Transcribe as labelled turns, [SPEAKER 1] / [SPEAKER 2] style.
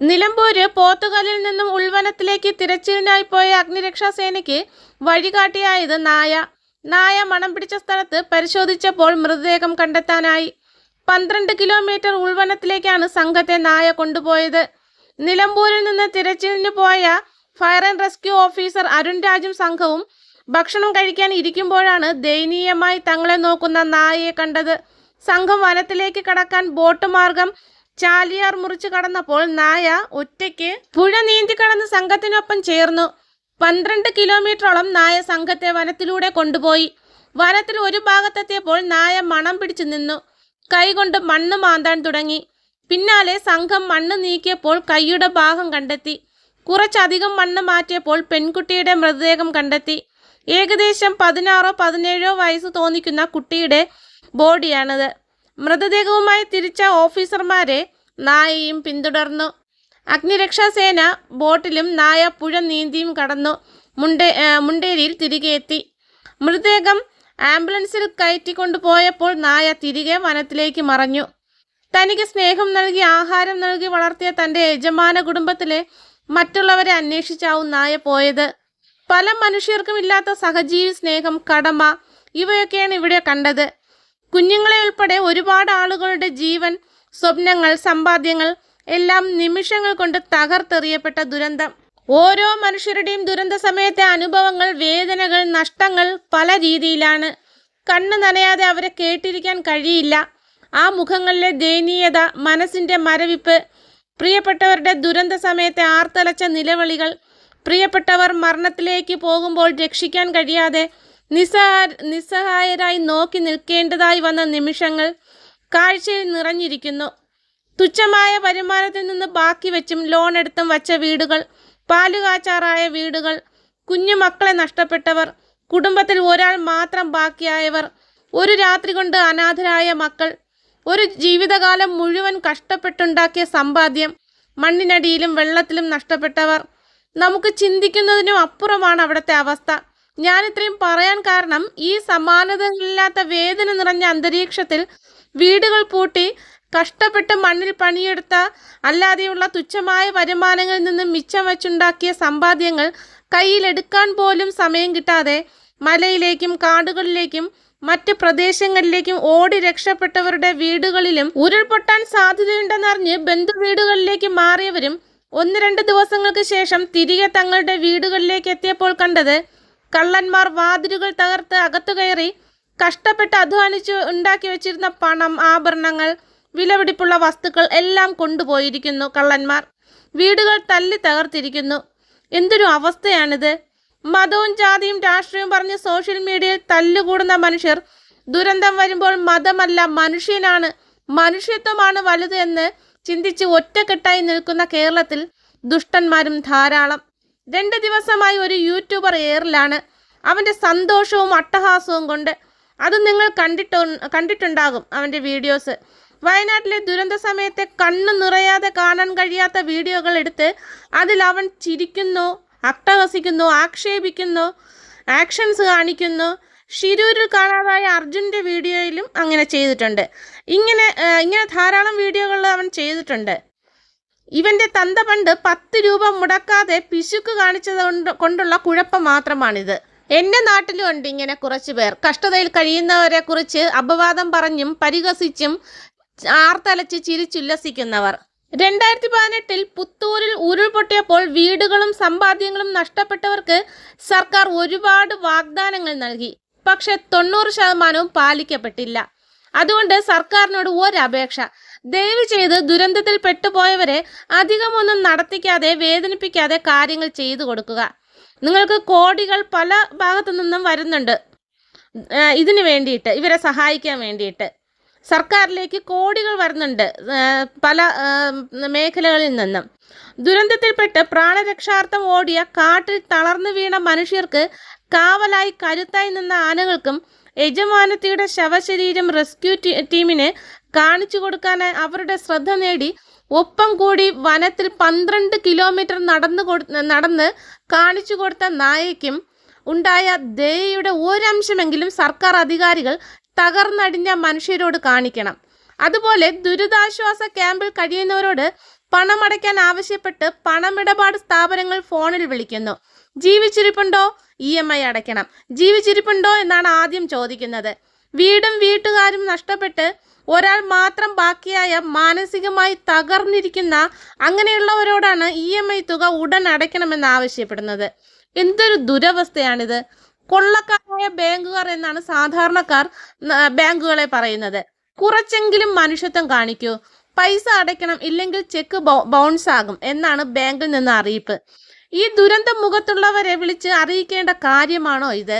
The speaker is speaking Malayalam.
[SPEAKER 1] നിലമ്പൂര് പോത്തുകലിൽ നിന്നും ഉൾവനത്തിലേക്ക് തിരച്ചിലിനായി പോയ അഗ്നിരക്ഷാസേനയ്ക്ക് വഴികാട്ടിയായത് നായ. നായ മണം പിടിച്ച സ്ഥലത്ത് പരിശോധിച്ചപ്പോൾ മൃതദേഹം കണ്ടെത്താനായി. പന്ത്രണ്ട് കിലോമീറ്റർ ഉൾവനത്തിലേക്കാണ് സംഘത്തെ നായ കൊണ്ടുപോയത്. നിലമ്പൂരിൽ നിന്ന് തിരച്ചിലിന് പോയ fire and rescue officer Arun രാജും സംഘവും ഭക്ഷണം കഴിക്കാൻ ഇരിക്കുമ്പോഴാണ് ദയനീയമായി തങ്ങളെ നോക്കുന്ന നായയെ കണ്ടത്. സംഘം വനത്തിലേക്ക് കടക്കാൻ ബോട്ട് മാർഗം ചാലിയാർ മുറിച്ച് കടന്നപ്പോൾ നായ ഒറ്റയ്ക്ക് പുഴ നീന്തി കടന്ന് സംഘത്തിനൊപ്പം ചേർന്നു. പന്ത്രണ്ട് കിലോമീറ്ററോളം നായ സംഘത്തെ വനത്തിലൂടെ കൊണ്ടുപോയി. വനത്തിൽ ഒരു ഭാഗത്തെത്തിയപ്പോൾ നായ മണം പിടിച്ചു നിന്നു. കൈകൊണ്ട് മണ്ണ് മാന്താൻ തുടങ്ങി. പിന്നാലെ സംഘം മണ്ണ് നീക്കിയപ്പോൾ കൈയുടെ ഭാഗം കണ്ടെത്തി. കുറച്ചധികം മണ്ണ് മാറ്റിയപ്പോൾ പെൺകുട്ടിയുടെ മൃതദേഹം കണ്ടെത്തി. ഏകദേശം പതിനാറോ പതിനേഴോ വയസ്സ് തോന്നിക്കുന്ന കുട്ടിയുടെ ബോഡിയാണിത്. മൃതദേഹവുമായി തിരിച്ച ഓഫീസർമാരെ നായയും പിന്തുടർന്നു. അഗ്നിരക്ഷാസേന ബോട്ടിലും നായ പുഴ നീന്തിയും കടന്നു മുണ്ടേ മുണ്ടേരിയിൽ തിരികെ എത്തി. മൃതദേഹം ആംബുലൻസിൽ കയറ്റിക്കൊണ്ടുപോയപ്പോൾ നായ തിരികെ വനത്തിലേക്ക് മറഞ്ഞു. തനിക്ക് സ്നേഹം നൽകി ആഹാരം നൽകി വളർത്തിയ തന്റെ യജമാന കുടുംബത്തിലെ മറ്റുള്ളവരെ അന്വേഷിച്ചാവും നായ പോയത്. പല മനുഷ്യർക്കും ഇല്ലാത്ത സഹജീവി സ്നേഹം കടമ ഇവയൊക്കെയാണ് ഇവിടെ കണ്ടത്. കുഞ്ഞുങ്ങളെ ഉൾപ്പെടെ ഒരുപാട് ആളുകളുടെ ജീവൻ സ്വപ്നങ്ങൾ സമ്പാദ്യങ്ങൾ എല്ലാം നിമിഷങ്ങൾ കൊണ്ട് തകർത്തെറിയപ്പെട്ട ദുരന്തം. ഓരോ മനുഷ്യരുടെയും ദുരന്ത സമയത്തെ അനുഭവങ്ങൾ വേദനകൾ നഷ്ടങ്ങൾ പല രീതിയിലാണ്. കണ്ണ് നനയാതെ അവരെ കേട്ടിരിക്കാൻ കഴിയില്ല. ആ മുഖങ്ങളിലെ ദയനീയത മനസ്സിന്റെ മരവിപ്പ് പ്രിയപ്പെട്ടവരുടെ ദുരന്ത സമയത്തെ ആർത്തലച്ച നിലവിളികൾ പ്രിയപ്പെട്ടവർ മരണത്തിലേക്ക് പോകുമ്പോൾ രക്ഷിക്കാൻ കഴിയാതെ നിസ്സഹായ നിസ്സഹായരായി നോക്കി നിൽക്കേണ്ടതായി വന്ന നിമിഷങ്ങൾ കാഴ്ചയിൽ നിറഞ്ഞിരിക്കുന്നു. തുച്ഛമായ വരുമാനത്തിൽ നിന്ന് ബാക്കി വെച്ചും ലോൺ എടുത്തും വച്ച വീടുകൾ പാലുകാച്ചാറായ വീടുകൾ കുഞ്ഞു മക്കളെ നഷ്ടപ്പെട്ടവർ കുടുംബത്തിൽ ഒരാൾ മാത്രം ബാക്കിയായവർ ഒരു രാത്രി കൊണ്ട് അനാഥരായ മക്കൾ ഒരു ജീവിതകാലം മുഴുവൻ കഷ്ടപ്പെട്ടുണ്ടാക്കിയ സമ്പാദ്യം മണ്ണിനടിയിലും വെള്ളത്തിലും നഷ്ടപ്പെട്ടവർ. നമുക്ക് ചിന്തിക്കുന്നതിനും അപ്പുറമാണ് അവിടുത്തെ അവസ്ഥ. ഞാൻ ഇത്രയും പറയാൻ കാരണം ഈ സമാനതകളില്ലാത്ത വേദന നിറഞ്ഞ അന്തരീക്ഷത്തിൽ വീടുകൾ പൂട്ടി കഷ്ടപ്പെട്ട് മണ്ണിൽ പണിയെടുത്ത അല്ലാതെയുള്ള തുച്ഛമായ വരുമാനങ്ങളിൽ നിന്ന് മിച്ചം വെച്ചുണ്ടാക്കിയ സമ്പാദ്യങ്ങൾ കയ്യിലെടുക്കാൻ പോലും സമയം കിട്ടാതെ മലയിലേക്കും കാടുകളിലേക്കും മറ്റ് പ്രദേശങ്ങളിലേക്കും ഓടി രക്ഷപ്പെട്ടവരുടെ വീടുകളിലും ഉരുൾപൊട്ടാൻ സാധ്യതയുണ്ടെന്നറിഞ്ഞ് ബന്ധുവീടുകളിലേക്ക് മാറിയവരും ഒന്ന് രണ്ട് ദിവസങ്ങൾക്ക് ശേഷം തിരികെ തങ്ങളുടെ വീടുകളിലേക്ക് എത്തിയപ്പോൾ കണ്ടത് കള്ളന്മാർ വാതിലുകൾ തകർത്ത് അകത്തു കയറി കഷ്ടപ്പെട്ട് അധ്വാനിച്ച് ഉണ്ടാക്കി വെച്ചിരുന്ന പണം ആഭരണങ്ങൾ വിലപിടിപ്പുള്ള വസ്തുക്കൾ എല്ലാം കൊണ്ടുപോയിരിക്കുന്നു കള്ളന്മാർ. വീടുകൾ തല്ലി തകർത്തിരിക്കുന്നു. എന്തൊരു അവസ്ഥയാണിത്. മതവും ജാതിയും രാഷ്ട്രീയവും പറഞ്ഞ് സോഷ്യൽ മീഡിയയിൽ തല്ലുകൂടുന്ന മനുഷ്യർ ദുരന്തം വരുമ്പോൾ മതമല്ല മനുഷ്യനാണ്. മനുഷ്യത്വമാണ് വലുത് എന്ന് ചിന്തിച്ച് ഒറ്റക്കെട്ടായി നിൽക്കുന്ന കേരളത്തിൽ ദുഷ്ടന്മാരും ധാരാളം. രണ്ട് ദിവസമായി ഒരു യൂട്യൂബർ എയറിലാണ്. അവന്റെ സന്തോഷവും അട്ടഹാസവും കൊണ്ട് അത് നിങ്ങൾ കണ്ടിട്ട് കണ്ടിട്ടുണ്ടാകും അവന്റെ വീഡിയോസ്. വയനാട്ടിലെ ദുരന്ത സമയത്തെ കണ്ണു നിറയാതെ കാണാൻ കഴിയാത്ത വീഡിയോകൾ എടുത്ത് അതിൽ അവൻ ചിരിക്കുന്നു അട്ടഹസിക്കുന്നു ആക്ഷേപിക്കുന്നു ആക്ഷൻസ് കാണിക്കുന്നു. ഷിരൂരിൽ കാണാതായ അർജുന്റെ വീഡിയോയിലും അങ്ങനെ ചെയ്തിട്ടുണ്ട്. ഇങ്ങനെ ഇങ്ങനെ ധാരാളം വീഡിയോകൾ അവൻ ചെയ്തിട്ടുണ്ട്. ഇവന്റെ തന്ത പണ്ട് പത്ത് രൂപ മുടക്കാതെ പിശുക്ക് കാണിച്ചത് കൊണ്ട് കൊണ്ടുള്ള കുഴപ്പം മാത്രമാണിത്. എന്റെ നാട്ടിലും ഉണ്ട് ഇങ്ങനെ കുറച്ച് പേർ. കഷ്ടതയിൽ കഴിയുന്നവരെ കുറിച്ച് അപവാദം പറഞ്ഞും പരിഹസിച്ചും ആർത്തലച്ച് ചിരിച്ചുല്ലസിക്കുന്നവർ. രണ്ടായിരത്തി പതിനെട്ടിൽ പുത്തൂരിൽ ഉരുൾപൊട്ടിയപ്പോൾ വീടുകളും സമ്പാദ്യങ്ങളും നഷ്ടപ്പെട്ടവർക്ക് സർക്കാർ ഒരുപാട് വാഗ്ദാനങ്ങൾ നൽകി. പക്ഷെ തൊണ്ണൂറ് ശതമാനവും പാലിക്കപ്പെട്ടില്ല. അതുകൊണ്ട് സർക്കാരിനോട് ഒരപേക്ഷ ദയവ് ചെയ്ത് ദുരന്തത്തിൽ പെട്ടുപോയവരെ അധികമൊന്നും നടത്തിക്കാതെ വേദനിപ്പിക്കാതെ കാര്യങ്ങൾ ചെയ്തു കൊടുക്കുക. നിങ്ങൾക്ക് കോടികൾ പല ഭാഗത്തു നിന്നും വരുന്നുണ്ട് ഇതിനു വേണ്ടിയിട്ട് ഇവരെ സഹായിക്കാൻ വേണ്ടിയിട്ട്. സർക്കാരിലേക്ക് കോടികൾ വരുന്നുണ്ട് പല മേഖലകളിൽ നിന്നും. ദുരന്തത്തിൽപ്പെട്ട് പ്രാണരക്ഷാർത്ഥം ഓടിയ കാട്ടിൽ തളർന്നു വീണ മനുഷ്യർക്ക് കാവലായി കരുത്തായി നിന്ന ആനകൾക്കും യജമാനത്തിയുടെ ശവശരീരം റെസ്ക്യൂ ടീമിനെ കാണിച്ചു കൊടുക്കാനായി അവരുടെ ശ്രദ്ധ നേടി. ഒപ്പം കൂടി വനത്തിൽ പന്ത്രണ്ട് കിലോമീറ്റർ നടന്നു നടന്ന് കാണിച്ചു കൊടുത്ത നായയ്ക്കും ഉണ്ടായ ദയയുടെ ഒരംശമെങ്കിലും സർക്കാർ അധികാരികൾ തകർന്നടിഞ്ഞ മനുഷ്യരോട് കാണിക്കണം. അതുപോലെ ദുരിതാശ്വാസ ക്യാമ്പിൽ കഴിയുന്നവരോട് പണമടയ്ക്കാൻ ആവശ്യപ്പെട്ട് പണമിടപാട് സ്ഥാപനങ്ങൾ ഫോണിൽ വിളിക്കുന്നു. ജീവിച്ചിരിപ്പുണ്ടോ? ഇ എം ഐ അടയ്ക്കണം. ജീവിച്ചിരിപ്പുണ്ടോ? എന്നാണ് ആദ്യം ചോദിക്കുന്നത്. വീടും വീട്ടുകാരും നഷ്ടപ്പെട്ട് ഒരാൾ മാത്രം ബാക്കിയായ മാനസികമായി തകർന്നിരിക്കുന്ന അങ്ങനെയുള്ളവരോടാണ് ഇ എം ഐ തുക ഉടൻ അടയ്ക്കണമെന്ന് ആവശ്യപ്പെടുന്നത്. എന്തൊരു ദുരവസ്ഥയാണിത്. കൊള്ളക്കാരായ ബാങ്കുകാർ എന്നാണ് സാധാരണക്കാർ ബാങ്കുകളെ പറയുന്നത്. കുറച്ചെങ്കിലും മനുഷ്യത്വം കാണിക്കൂ. പൈസ അടയ്ക്കണം ഇല്ലെങ്കിൽ ചെക്ക് ബൗൺസ് ആകും എന്നാണ് ബാങ്കിൽ നിന്ന് അറിയിപ്പ്. ഈ ദുരന്തം മുഖത്തുള്ളവരെ വിളിച്ച് അറിയിക്കേണ്ട കാര്യമാണോ ഇത്?